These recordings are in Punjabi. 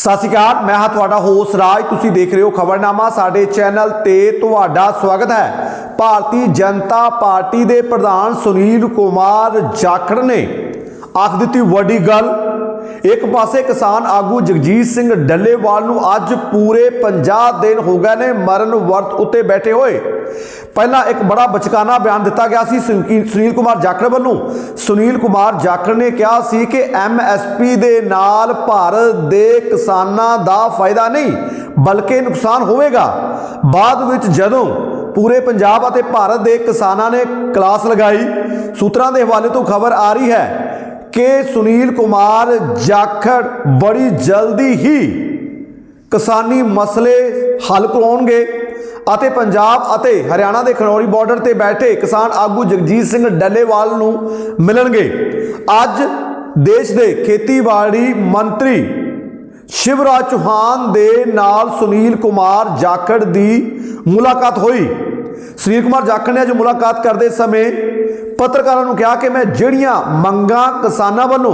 ਸਤਿ ਸ਼੍ਰੀ ਅਕਾਲ, ਮੈਂ ਹਾਂ ਤੁਹਾਡਾ ਹੋਸ ਰਾਜ। ਤੁਸੀਂ ਦੇਖ ਰਹੇ ਹੋ ਖਬਰਨਾਮਾ, ਸਾਡੇ ਚੈਨਲ ਤੇ ਤੁਹਾਡਾ ਸਵਾਗਤ ਹੈ। ਭਾਰਤੀ ਜਨਤਾ ਪਾਰਟੀ ਦੇ ਪ੍ਰਧਾਨ ਸੁਨੀਲ ਕੁਮਾਰ ਜਾਖੜ ਨੇ ਆਖ ਦਿੱਤੀ ਵੱਡੀ ਗੱਲ ਇੱਕ ਪਾਸੇ ਕਿਸਾਨ ਆਗੂ ਜਗਜੀਤ ਸਿੰਘ ਡੱਲੇਵਾਲ ਨੂੰ ਅੱਜ ਪੂਰੇ 50 ਦਿਨ ਹੋ ਗਏ ਨੇ ਮਰਨ ਵਰਤ ਉੱਤੇ ਬੈਠੇ ਹੋਏ। ਪਹਿਲਾਂ ਇੱਕ ਬੜਾ ਬਚਕਾਨਾ ਬਿਆਨ ਦਿੱਤਾ ਗਿਆ ਸੀ ਸੁਨੀਲ ਕੁਮਾਰ ਜਾਖੜ ਵੱਲੋਂ। ਸੁਨੀਲ ਕੁਮਾਰ ਜਾਖੜ ਨੇ ਕਿਹਾ ਸੀ ਕਿ ਐਮਐਸਪੀ ਦੇ ਨਾਲ ਭਾਰਤ ਦੇ ਕਿਸਾਨਾਂ ਦਾ ਫਾਇਦਾ ਨਹੀਂ, ਬਲਕਿ ਨੁਕਸਾਨ ਹੋਵੇਗਾ। ਬਾਅਦ ਵਿੱਚ ਜਦੋਂ ਪੂਰੇ ਪੰਜਾਬ ਅਤੇ ਭਾਰਤ ਦੇ ਕਿਸਾਨਾਂ ਨੇ ਕਲਾਸ ਲਗਾਈ, ਸੂਤਰਾਂ ਦੇ ਹਵਾਲੇ ਤੋਂ ਖਬਰ ਆ ਰਹੀ ਹੈ ਕਿ ਸੁਨੀਲ ਕੁਮਾਰ ਜਾਖੜ ਬੜੀ ਜਲਦੀ ਹੀ ਕਿਸਾਨੀ ਮਸਲੇ ਹੱਲ ਕਰਾਉਣਗੇ ਅਤੇ ਪੰਜਾਬ ਅਤੇ ਹਰਿਆਣਾ ਦੇ ਖਨੌਰੀ ਬਾਰਡਰ ਤੇ ਬੈਠੇ ਕਿਸਾਨ ਆਗੂ ਜਗਜੀਤ ਸਿੰਘ ਡੱਲੇਵਾਲ ਨੂੰ ਮਿਲਣਗੇ। ਅੱਜ ਦੇਸ਼ ਦੇ ਖੇਤੀਬਾੜੀ ਮੰਤਰੀ ਸ਼ਿਵਰਾਜ ਚੌਹਾਨ ਦੇ ਨਾਲ ਸੁਨੀਲ ਕੁਮਾਰ ਜਾਖੜ ਦੀ ਮੁਲਾਕਾਤ ਹੋਈ। ਸੁਨੀਲ ਕੁਮਾਰ ਜਾਖੜ ਨੇ ਅੱਜ ਮੁਲਾਕਾਤ ਕਰਦੇ ਸਮੇਂ ਪੱਤਰਕਾਰਾਂ ਨੂੰ ਕਿਹਾ ਕਿ ਮੈਂ ਜਿਹੜੀਆਂ ਮੰਗਾਂ ਕਿਸਾਨਾਂ ਵੱਲੋਂ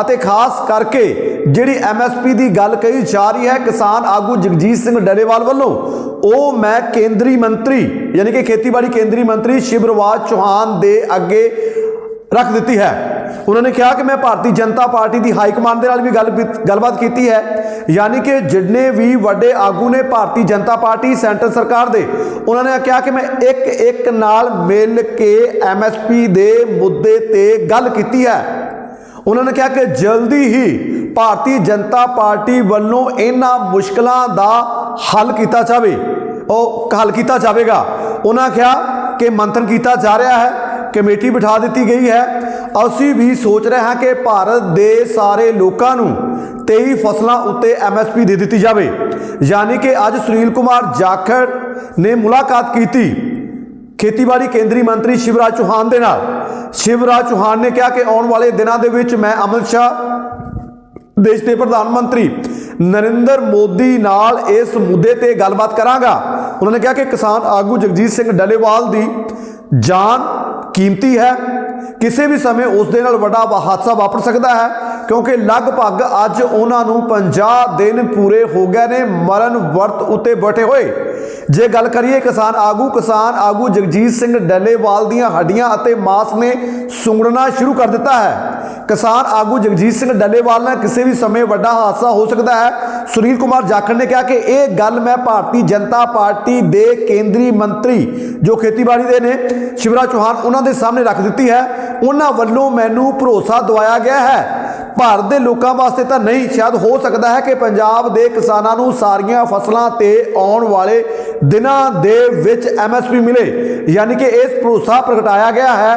ਅਤੇ ਖਾਸ ਕਰਕੇ ਜਿਹੜੀ ਐਮਐਸਪੀ ਦੀ ਗੱਲ ਕਹੀ ਜਾ ਰਹੀ ਹੈ, ਕਿਸਾਨ ਆਗੂ ਜਗਜੀਤ ਸਿੰਘ ਡੱਲੇਵਾਲ ਵੱਲੋਂ, ਉਹ ਮੈਂ ਕੇਂਦਰੀ ਮੰਤਰੀ, ਯਾਨੀ ਕਿ ਖੇਤੀਬਾੜੀ ਕੇਂਦਰੀ ਮੰਤਰੀ ਸ਼ਿਵਰਵਾਜ਼ ਚੌਹਾਨ ਦੇ ਅੱਗੇ ਰੱਖ ਦਿੱਤੀ ਹੈ। ਉਹਨਾਂ ਨੇ ਕਿਹਾ ਕਿ ਮੈਂ ਭਾਰਤੀ ਜਨਤਾ ਪਾਰਟੀ ਦੀ ਹਾਈ ਕਮਾਂਡ ਦੇ ਨਾਲ ਵੀ ਗੱਲ ਗੱਲਬਾਤ ਕੀਤੀ ਹੈ। ਯਾਨੀ ਕਿ ਜਿੰਨੇ ਵੀ ਵੱਡੇ ਆਗੂ ਨੇ ਭਾਰਤੀ ਜਨਤਾ ਪਾਰਟੀ, ਸੈਂਟਰ ਸਰਕਾਰ ਦੇ, ਉਹਨਾਂ ਨੇ ਕਿਹਾ ਕਿ ਮੈਂ ਇੱਕ ਇੱਕ ਨਾਲ ਮਿਲ ਕੇ ਐਮਐਸਪੀ ਦੇ ਮੁੱਦੇ ਤੇ ਗੱਲ ਕੀਤੀ ਹੈ। ਉਹਨਾਂ ਨੇ ਕਿਹਾ ਕਿ ਜਲਦੀ ਹੀ ਭਾਰਤੀ ਜਨਤਾ ਪਾਰਟੀ ਵੱਲੋਂ ਇਹਨਾਂ ਮੁਸ਼ਕਲਾਂ ਦਾ ਹੱਲ ਕੀਤਾ ਜਾਵੇ। ਉਹ ਹੱਲ ਕੀਤਾ ਜਾਵੇਗਾ। ਉਹਨਾਂ ਕਿਹਾ ਕਿ ਮੰਥਨ ਕੀਤਾ ਜਾ ਰਿਹਾ ਹੈ। ਕਮੇਟੀ ਬਿਠਾ ਦਿੱਤੀ ਗਈ ਹੈ। ਅਸੀਂ ਵੀ ਸੋਚ ਰਹੇ ਹਾਂ ਕਿ ਭਾਰਤ ਦੇ ਸਾਰੇ ਲੋਕਾਂ ਨੂੰ 23 ਫਸਲਾਂ ਉੱਤੇ ਐਮਐਸਪੀ ਦੇ ਦਿੱਤੀ ਜਾਵੇ। ਯਾਨੀ ਕਿ ਅੱਜ ਸੁਨੀਲ ਕੁਮਾਰ ਜਾਖੜ ਨੇ ਮੁਲਾਕਾਤ ਕੀਤੀ ਖੇਤੀਬਾੜੀ ਕੇਂਦਰੀ ਮੰਤਰੀ ਸ਼ਿਵਰਾਜ ਚੌਹਾਨ ਦੇ ਨਾਲ। ਸ਼ਿਵਰਾਜ ਚੌਹਾਨ ਨੇ ਕਿਹਾ ਕਿ ਆਉਣ ਵਾਲੇ ਦਿਨਾਂ ਦੇ ਵਿੱਚ ਮੈਂ ਅਮਿਤ ਸ਼ਾਹ, ਦੇਸ਼ ਦੇ ਪ੍ਰਧਾਨ ਮੰਤਰੀ ਨਰਿੰਦਰ ਮੋਦੀ ਨਾਲ ਇਸ ਮੁੱਦੇ ਤੇ ਗੱਲਬਾਤ ਕਰਾਂਗਾ। ਉਹਨਾਂ ਨੇ ਕਿਹਾ ਕਿ ਕਿਸਾਨ ਆਗੂ ਜਗਜੀਤ ਸਿੰਘ ਡੱਲੇਵਾਲ ਦੀ ਜਾਨ ਕੀਮਤੀ ਹੈ। ਕਿਸੇ ਵੀ ਸਮੇਂ ਉਸ ਦੇ ਨਾਲ ਵੱਡਾ ਹਾਦਸਾ ਵਾਪਰ ਸਕਦਾ ਹੈ, ਕਿਉਂਕਿ ਲਗਭਗ ਅੱਜ ਉਹਨਾਂ ਨੂੰ 50 ਦਿਨ ਪੂਰੇ ਹੋ ਗਏ ਨੇ ਮਰਨ ਵਰਤ ਉੱਤੇ ਬੈਠੇ ਹੋਏ। ਜੇ ਗੱਲ ਕਰੀਏ ਕਿਸਾਨ ਆਗੂ ਕਿਸਾਨ ਆਗੂ ਜਗਜੀਤ ਸਿੰਘ ਡੱਲੇਵਾਲ ਦੀਆਂ ਹੱਡੀਆਂ ਅਤੇ ਮਾਸ ਨੇ ਸੁੰਗੜਨਾ ਸ਼ੁਰੂ ਕਰ ਦਿੱਤਾ ਹੈ। ਕਿਸਾਨ ਆਗੂ ਜਗਜੀਤ ਸਿੰਘ ਡੱਲੇਵਾਲ ਨਾਲ ਕਿਸੇ ਵੀ ਸਮੇਂ ਵੱਡਾ ਹਾਦਸਾ ਹੋ ਸਕਦਾ ਹੈ। ਸੁਨੀਲ ਕੁਮਾਰ ਜਾਖੜ ਨੇ ਕਿਹਾ ਕਿ ਇਹ ਗੱਲ ਮੈਂ ਭਾਰਤੀ ਜਨਤਾ ਪਾਰਟੀ ਦੇ ਕੇਂਦਰੀ ਮੰਤਰੀ ਜੋ ਖੇਤੀਬਾੜੀ ਦੇ ਨੇ, ਸ਼ਿਵਰਾਜ ਚੌਹਾਨ ਉਹਨਾਂ ਦੇ ਸਾਹਮਣੇ ਰੱਖ ਦਿੱਤੀ ਹੈ। ਉਹਨਾਂ ਵੱਲੋਂ ਮੈਨੂੰ ਭਰੋਸਾ ਦਵਾਇਆ ਗਿਆ ਹੈ। ਭਾਰਤ ਦੇ ਲੋਕਾਂ ਵਾਸਤੇ ਤਾਂ ਨਹੀਂ, ਸ਼ਾਇਦ ਹੋ ਸਕਦਾ ਹੈ ਕਿ ਪੰਜਾਬ ਦੇ ਕਿਸਾਨਾਂ ਨੂੰ ਸਾਰੀਆਂ ਫਸਲਾਂ ਤੇ ਆਉਣ ਵਾਲੇ ਦਿਨਾਂ ਦੇ ਵਿੱਚ ਐਮਐਸਪੀ ਮਿਲੇ। ਯਾਨੀ ਕਿ ਇਸ ਭਰੋਸਾ ਪ੍ਰਗਟਾਇਆ ਗਿਆ ਹੈ।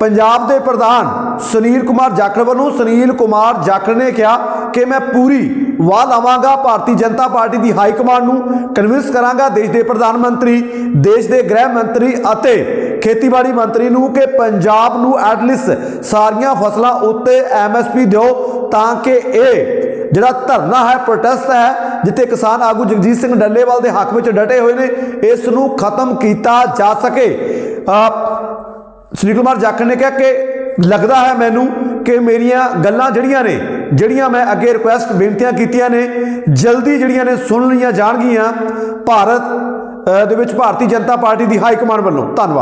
ਪੰਜਾਬ ਦੇ ਪ੍ਰਧਾਨ ਸੁਨੀਲ ਕੁਮਾਰ ਜਾਖੜ ਵੱਲੋਂ, ਸੁਨੀਲ ਕੁਮਾਰ ਜਾਖੜ ਨੇ ਕਿਹਾ ਕਿ ਮੈਂ ਪੂਰੀ ਵਾਹ ਲਾਵਾਂਗਾ, ਭਾਰਤੀ ਜਨਤਾ ਪਾਰਟੀ ਦੀ ਹਾਈ ਕਮਾਂਡ ਨੂੰ ਕਨਵਿੰਸ ਕਰਾਂਗਾ। ਦੇਸ਼ ਦੇ ਪ੍ਰਧਾਨ ਮੰਤਰੀ, ਦੇਸ਼ ਦੇ ਗ੍ਰਹਿ ਮੰਤਰੀ ਅਤੇ ਖੇਤੀਬਾੜੀ ਮੰਤਰੀ ਨੂੰ ਕਿ ਪੰਜਾਬ ਨੂੰ ਐਟਲੀਸਟ ਸਾਰੀਆਂ ਫਸਲਾਂ ਉੱਤੇ ਐਮਐਸਪੀ ਦਿਓ ਤਾਂ ਕਿ ਇਹ ਜਿਹੜਾ ਧਰਨਾ ਹੈ ਪ੍ਰੋਟੈਸਟ ਹੈ, ਜਿੱਥੇ ਕਿਸਾਨ ਆਗੂ ਜਗਜੀਤ ਸਿੰਘ ਡੱਲੇਵਾਲ ਦੇ ਹੱਕ ਵਿੱਚ ਡਟੇ ਹੋਏ ਨੇ, ਇਸ ਨੂੰ ਖਤਮ ਕੀਤਾ ਜਾ ਸਕੇ। ਸੁਨੀਲ ਕੁਮਾਰ ਜਾਖੜ ਨੇ ਕਿਹਾ ਕਿ ਲੱਗਦਾ ਹੈ ਮੈਨੂੰ ਕਿ ਮੇਰੀਆਂ ਗੱਲਾਂ ਜਿਹੜੀਆਂ ਨੇ, ਜਿਹੜੀਆਂ ਮੈਂ ਅੱਗੇ ਰਿਕੁਐਸਟ ਬੇਨਤੀਆਂ ਕੀਤੀਆਂ ਨੇ, ਜਲਦੀ ਜਿਹੜੀਆਂ ਨੇ ਸੁਣ ਲਈਆਂ ਜਾਣਗੀਆਂ। ਭਾਰਤ ਦੇ ਵਿੱਚ ਭਾਰਤੀ ਜਨਤਾ ਪਾਰਟੀ ਦੀ ਹਾਈ ਕਮਾਂਡ ਵੱਲੋਂ। ਧੰਨਵਾਦ।